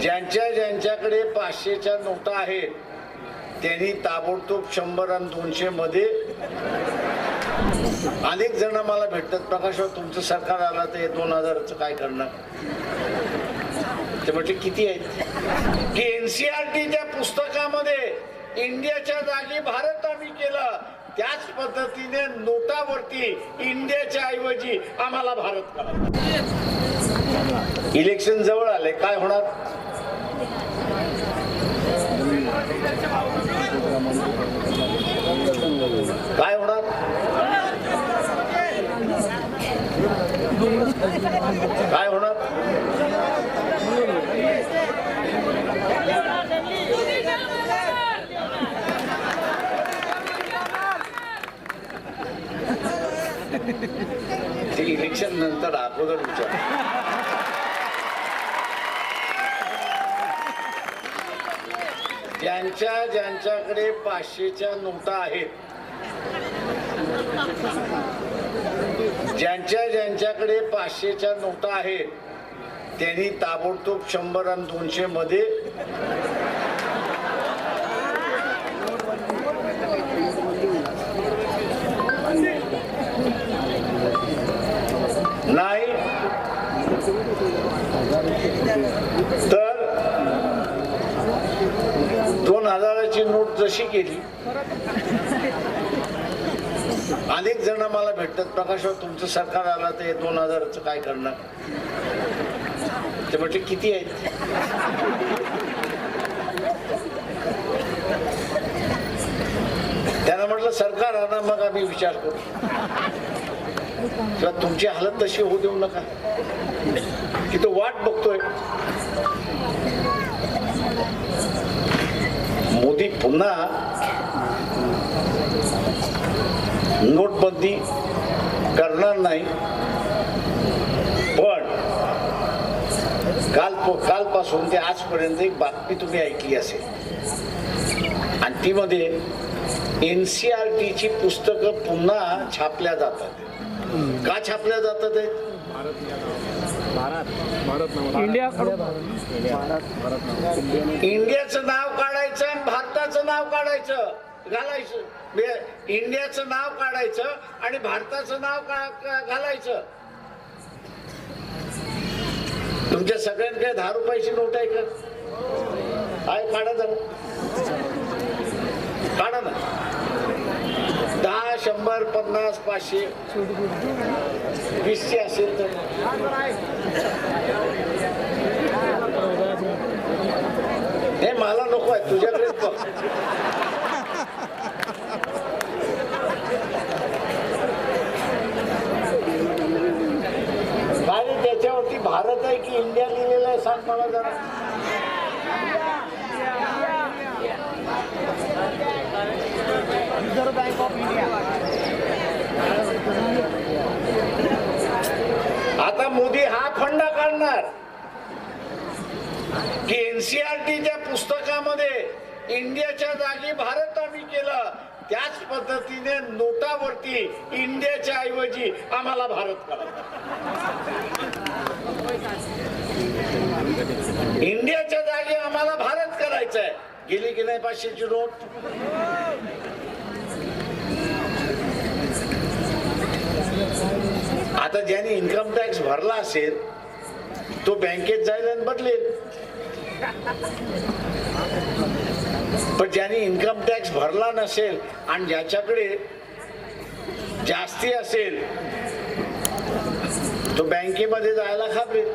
ज्यांच्या ज्यांच्याकडे पाचशेच्या नोटा आहेत त्यांनी ताबडतोब शंभर आणि दोनशे मध्ये अनेक जण मला भेटतात. प्रकाश तुमचं सरकार आलं तर दोन हजारचं काय करणार? ते म्हटले किती आहेत? की एनसीआरटीच्या पुस्तकामध्ये इंडियाच्या जागी भारत आम्ही केलं. त्याच पद्धतीने नोटावरती इंडियाच्या ऐवजी आम्हाला भारत करा इलेक्शन जवळ आले काय होणार? काय होणार? काय होणार? ते इलेक्शन नंतर अगोदर विचार. ज्यांच्या ज्यांच्याकडे पाचशेच्या नोटा आहेत ज्यांच्या ज्यांच्याकडे पाचशेच्या नोटा आहेत त्यांनी ताबडतोब शंभर आणि दोनशे मध्ये नाही. तर दोन हजाराची नोट जशी केली अनेक जण मला भेटतात प्रकाश तुमचं सरकार आलं तर दोन हजाराचं काय करणार? ते म्हटले किती आहेत? त्यांना म्हटलं सरकार आणा मग आम्ही विचार करू. किंवा तुमची हालत तशी होऊ देऊ नका. पुन्हा नोटबंदी करणार नाही पण काल कालपासून ते आजपर्यंत एक बातमी तुम्ही ऐकली असेल आणि ती मध्ये एन सी आर टीची पुस्तकं पुन्हा छापल्या जातात का छापल्या जातात इंडियाचं नाव भारताचं नाव काढायचं घालायचं. इंडियाचं नाव काढायचं आणि भारताचं नाव का- घालायचं. तुमच्या सगळ्यांकडे दहा रुपयाची नोट आहे का? आहे काढा जरा. काढा ना. दहा शंभर पन्नास पाचशे. वीसशे असेल तर हे मला नको आहे रे त्याच्यावरती भारत आहे की इंडिया लिहिलेलं आहे सांग मला जरा. Reserve Bank of India. आता मोदी हा फंडा काढणार. की एनसीआरटीच्या पुस्तकामध्ये इंडियाच्या जागी भारत आम्ही केलं. त्याच पद्धतीने नोटावरती इंडियाच्या ऐवजी आम्हाला भारत करायचं. इंडियाच्या जागी आम्हाला भारत करायचा आहे गेली की नाही पाचशेची नोट? आता ज्याने इन्कम टॅक्स भरला असेल तो बँकेत जाईल आणि बदलेल. पण ज्याने इन्कम टॅक्स भरला नसेल आणि ज्याच्याकडे जास्ती असेल तो बँकेमध्ये जायला घाबरेल.